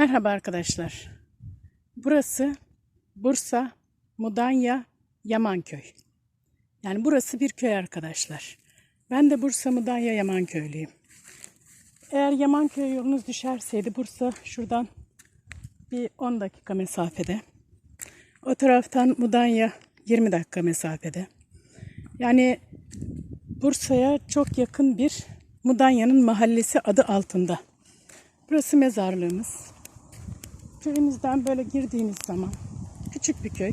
Merhaba arkadaşlar. Burası Bursa, Mudanya, Yamanköy. Yani burası bir köy arkadaşlar. Ben de Bursa, Mudanya, Yamanköylüyüm. Eğer Yamanköy yolunuz düşerseydi Bursa şuradan bir 10 dakika mesafede. O taraftan Mudanya 20 dakika mesafede. Yani Bursa'ya çok yakın bir Mudanya'nın mahallesi adı altında. Burası mezarlığımız. Köyümüzden böyle girdiğiniz zaman küçük bir köy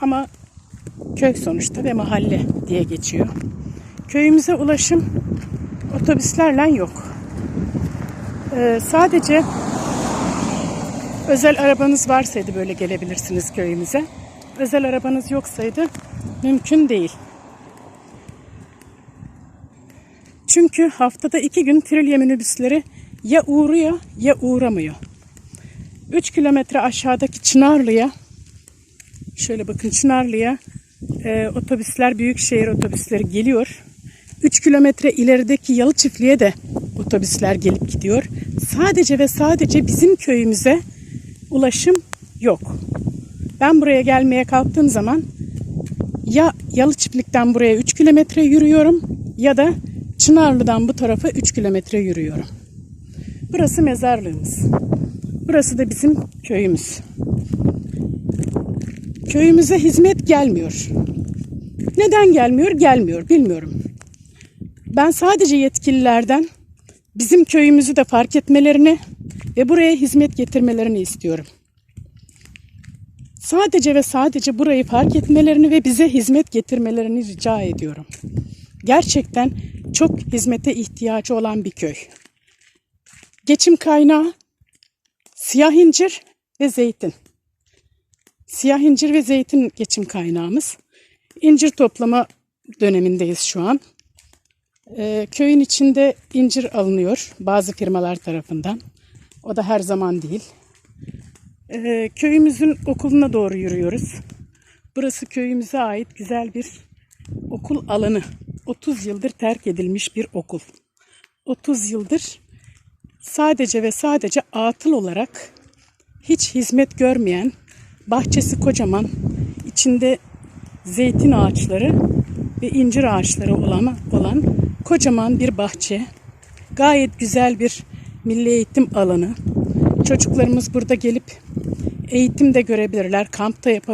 ama köy sonuçta ve mahalle diye geçiyor. Köyümüze ulaşım otobüslerle yok. Ee, sadece özel arabanız varsaydı böyle gelebilirsiniz köyümüze. Özel arabanız yoksaydı mümkün değil. Çünkü haftada iki gün trilye minibüsleri ya uğruyor ya uğramıyor. 3 kilometre aşağıdaki Çınarlı'ya şöyle bakın Çınarlı'ya e, otobüsler büyükşehir otobüsleri geliyor. 3 kilometre ilerideki Yalı Çiftliğe de otobüsler gelip gidiyor. Sadece ve sadece bizim köyümüze ulaşım yok. Ben buraya gelmeye kalktığım zaman ya Yalı Çiftlik'ten buraya 3 kilometre yürüyorum ya da Çınarlı'dan bu tarafa 3 kilometre yürüyorum. Burası mezarlığımız. Burası da bizim köyümüz. Köyümüze hizmet gelmiyor. Neden gelmiyor? Gelmiyor. Bilmiyorum. Ben sadece yetkililerden bizim köyümüzü de fark etmelerini ve buraya hizmet getirmelerini istiyorum. Sadece ve sadece burayı fark etmelerini ve bize hizmet getirmelerini rica ediyorum. Gerçekten çok hizmete ihtiyacı olan bir köy. Geçim kaynağı siyah incir ve zeytin. Siyah incir ve zeytin geçim kaynağımız. İncir toplama dönemindeyiz şu an. Ee, köyün içinde incir alınıyor bazı firmalar tarafından. O da her zaman değil. Ee, köyümüzün okuluna doğru yürüyoruz. Burası köyümüze ait güzel bir okul alanı. 30 yıldır terk edilmiş bir okul. 30 yıldır sadece ve sadece atıl olarak hiç hizmet görmeyen, bahçesi kocaman, içinde zeytin ağaçları ve incir ağaçları olan, olan kocaman bir bahçe. Gayet güzel bir milli eğitim alanı. Çocuklarımız burada gelip eğitim de görebilirler, kamp da yapabilirler